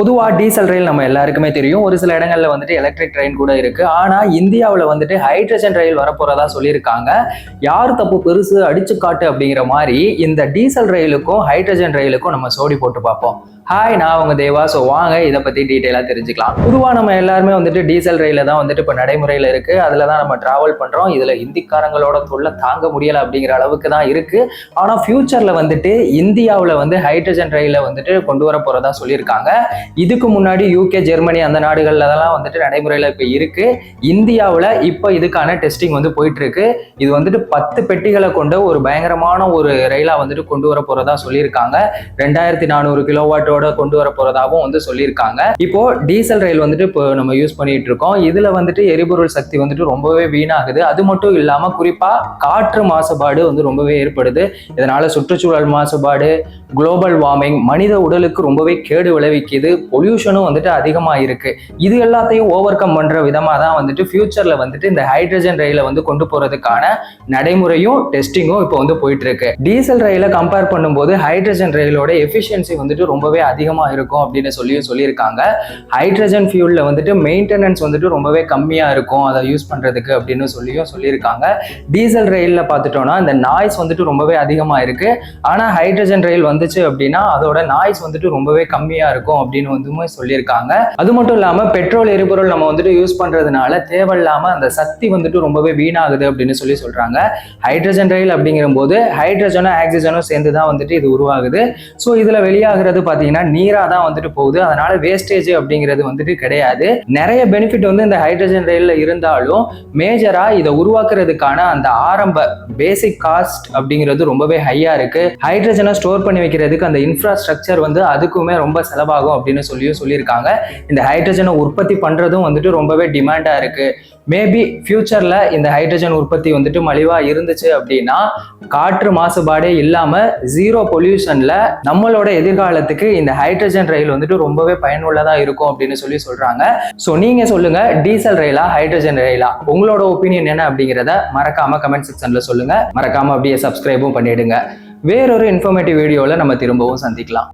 பொதுவாக டீசல் ரயில் நம்ம எல்லாருக்குமே தெரியும். ஒரு சில இடங்கள்ல வந்துட்டு எலக்ட்ரிக் ட்ரெயின் கூட இருக்கு. ஆனா இந்தியாவில் வந்துட்டு ஹைட்ரஜன் ரயில் வரப்போறதா சொல்லியிருக்காங்க. யார் தப்பு பெருசு? அடிச்சு காட்டு அப்படிங்கிற மாதிரி இந்த டீசல் ரயிலுக்கும் ஹைட்ரஜன் ரயிலுக்கும் நம்ம சோடி போட்டு பார்ப்போம். ஹாய் நான் உங்க தேவா. ஸோ வாங்க இதை பத்தி டீட்டெயிலாக தெரிஞ்சுக்கலாம். பொதுவாக நம்ம எல்லாருமே வந்துட்டு டீசல் ரயில தான் வந்துட்டு இப்போ நடைமுறையில் இருக்கு. அதில் தான் நம்ம டிராவல் பண்றோம். இதில் ஹிந்திக்காரங்களோட தொல்லை தாங்க முடியல அப்படிங்கிற அளவுக்கு தான் இருக்கு. ஆனால் ஃபியூச்சர்ல வந்துட்டு இந்தியாவில் வந்து ஹைட்ரஜன் ரயில வந்துட்டு கொண்டு வர போறதா சொல்லியிருக்காங்க. இதுக்கு முன்னாடி யூகே ஜெர்மனி அந்த நாடுகள்ல அதெல்லாம் வந்துட்டு நடைமுறையில் இப்போ இருக்கு. இந்தியாவில் இப்போ இதுக்கான டெஸ்டிங் வந்து போயிட்டு இருக்கு இது வந்துட்டு பத்து பெட்டிகளை கொண்ட ஒரு பயங்கரமான ஒரு ரயிலா வந்துட்டு கொண்டு வர போறதா சொல்லியிருக்காங்க. ரெண்டாயிரத்தி நானூறு கிலோவாட்டோட கொண்டு வர போறதாகவும் வந்து சொல்லியிருக்காங்க. இப்போ டீசல் ரயில் வந்துட்டு இப்போ நம்ம யூஸ் பண்ணிட்டு இருக்கோம் இதுல வந்துட்டு எரிபொருள் சக்தி வந்துட்டு ரொம்பவே வீணாகுது. அது மட்டும் இல்லாம குறிப்பா காற்று மாசுபாடு வந்து ரொம்பவே ஏற்படுது. இதனால சுற்றுச்சூழல் மாசுபாடு குளோபல் வார்மிங் மனித உடலுக்கு ரொம்பவே கேடு விளைவிக்குது. பொல்யூஷனும் வந்துட்டு அதிகமாக இருக்கு. இது எல்லாத்தையும் ஓவர் கம் பண்ணுற விதமாக தான் வந்துட்டு ஃபியூச்சரில் வந்துட்டு இந்த ஹைட்ரஜன் ரயிலை வந்து கொண்டு போகிறதுக்கான நடைமுறையும் டெஸ்டிங்கும் இப்போ வந்து போயிட்டு இருக்கு டீசல் ரயிலை கம்பேர் பண்ணும்போது ஹைட்ரஜன் ரயிலோட எஃபிஷியன்சி வந்துட்டு ரொம்பவே அதிகமாக இருக்கும் அப்படின்னு சொல்லியும் சொல்லியிருக்காங்க. ஹைட்ரஜன் ஃபியூலில் வந்துட்டு மெயின்டெனன்ஸ் வந்துட்டு ரொம்பவே கம்மியாக இருக்கும் அதை யூஸ் பண்ணுறதுக்கு அப்படின்னு சொல்லியும் சொல்லியிருக்காங்க. டீசல் ரயிலில் பார்த்துட்டோம்னா இந்த நாய்ஸ் வந்துட்டு ரொம்பவே அதிகமாக இருக்கு. ஆனால் ஹைட்ரஜன் ரயில் வந்துச்சு அப்படின்னா அதோட நாய்ஸ் வந்துட்டு ரொம்பவே கம்மியாக இருக்கும் அப்படின்னு வந்து சொல்லியிருக்காங்க. அது மட்டும் இல்லாம பெட்ரோல் எரிபொருள் நம்ம வந்துட்டு யூஸ் பண்றதுனால தேவையில்லாம அந்த சக்தி வந்துட்டு ரொம்பவே வீணாகுது அப்படின்னு சொல்லி சொல்றாங்க. ஹைட்ரஜன் ரயில் அப்படிங்கிற போது ஹைட்ரஜனும் ஆக்சிஜனும் சேர்ந்து தான் வந்துட்டு இது உருவாகுது. ஸோ இதுல வெளியாகிறது பாத்தீங்கன்னா நீரா தான் வந்துட்டு போகுது. அதனால வேஸ்டேஜ் அப்படிங்கிறது வந்துட்டு கிடையாது. நிறைய பெனிஃபிட் வந்து இந்த ஹைட்ரஜன் ரயில்ல இருந்தாலும் மேஜரா இதை உருவாக்குறதுக்கான அந்த ஆரம்ப பேசிக் காஸ்ட் அப்படிங்கிறது ரொம்பவே ஹையா இருக்கு. ஹைட்ரஜனை ஸ்டோர் பண்ணி வைக்கிறதுக்கு அந்த இன்ஃப்ராஸ்ட்ரக்சர் வந்து அதுக்குமே ரொம்ப செலவாகும் அப்படின்னு சொல்லியும் சொல்லியிருக்காங்க. இந்த ஹைட்ரஜனை உற்பத்தி பண்றதும் வந்துட்டு ரொம்பவே டிமாண்டாக இருக்கு. மேபி ஃப்யூச்சரில் இந்த ஹைட்ரஜன் உற்பத்தி வந்துட்டு மலிவாக இருந்துச்சு அப்படின்னா காற்று மாசுபாடே இல்லாமல் ஜீரோ பொல்யூஷன்ல நம்மளோட எதிர்காலத்துக்கு இந்த ஹைட்ரஜன் ரயில் வந்துட்டு ரொம்பவே பயனுள்ளதாக இருக்கும் அப்படின்னு சொல்லி சொல்கிறாங்க ஸோ நீங்கள் சொல்லுங்க டீசல் ரயிலா ஹைட்ரஜன் ரயிலா? உங்களோட ஒப்பீனியன் என்ன அப்படிங்கிறத மறக்காம கமெண்ட் செக்ஷனில் சொல்லுங்க. மறக்காமல் அப்படியே சப்ஸ்கிரைபும் பண்ணிடுங்க. வேறொரு இன்ஃபர்மேட்டிவ் வீடியோவில் நம்ம திரும்பவும் சந்திக்கலாம்.